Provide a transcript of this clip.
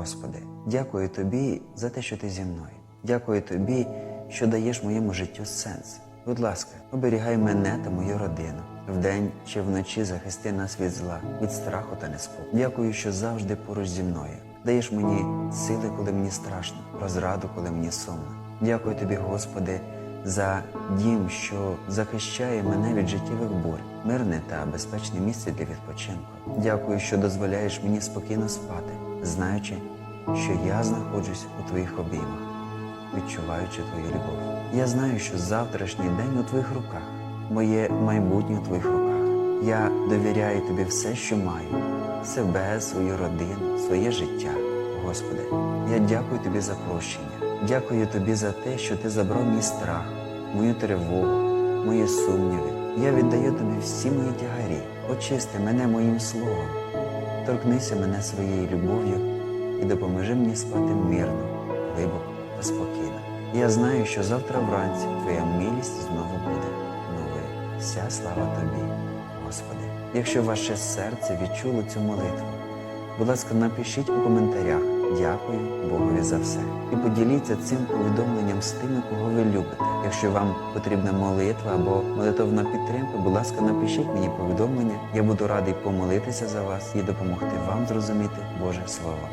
Господи, дякую Тобі за те, що ти зі мною. Дякую Тобі, що даєш моєму життю сенс. Будь ласка, оберігай мене та мою родину. Вдень чи вночі захисти нас від зла, від страху та неспокою. Дякую, що завжди поруч зі мною. Даєш мені сили, коли мені страшно, розраду, коли мені сумно. Дякую тобі, Господи, за дім, що захищає мене від життєвих бурь, мирне та безпечне місце для відпочинку. Дякую, що дозволяєш мені спокійно спати, знаючи, що я знаходжусь у твоїх обіймах, відчуваючи твою любов. Я знаю, що завтрашній день у твоїх руках, моє майбутнє у твоїх руках. Я довіряю тобі все, що маю, себе, свою родину, своє життя. Господи, я дякую тобі за прощення. Дякую тобі за те, що ти забрав мій страх, мою тривогу, мої сумніви. Я віддаю тобі всі мої тягарі. Очисти мене моїм словом. Торкнися мене своєю любов'ю і допоможи мені спати мирно, глибоко та спокійно. Я знаю, що завтра вранці твоя милість знову буде новою. Вся слава тобі, Господи. Якщо ваше серце відчуло цю молитву, будь ласка, напишіть у коментарях дякую Богові за все. І поділіться цим повідомленням з тими, кого ви любите. Якщо вам потрібна молитва або молитовна підтримка, будь ласка, напишіть мені повідомлення. Я буду радий помолитися за вас і допомогти вам зрозуміти Боже Слово.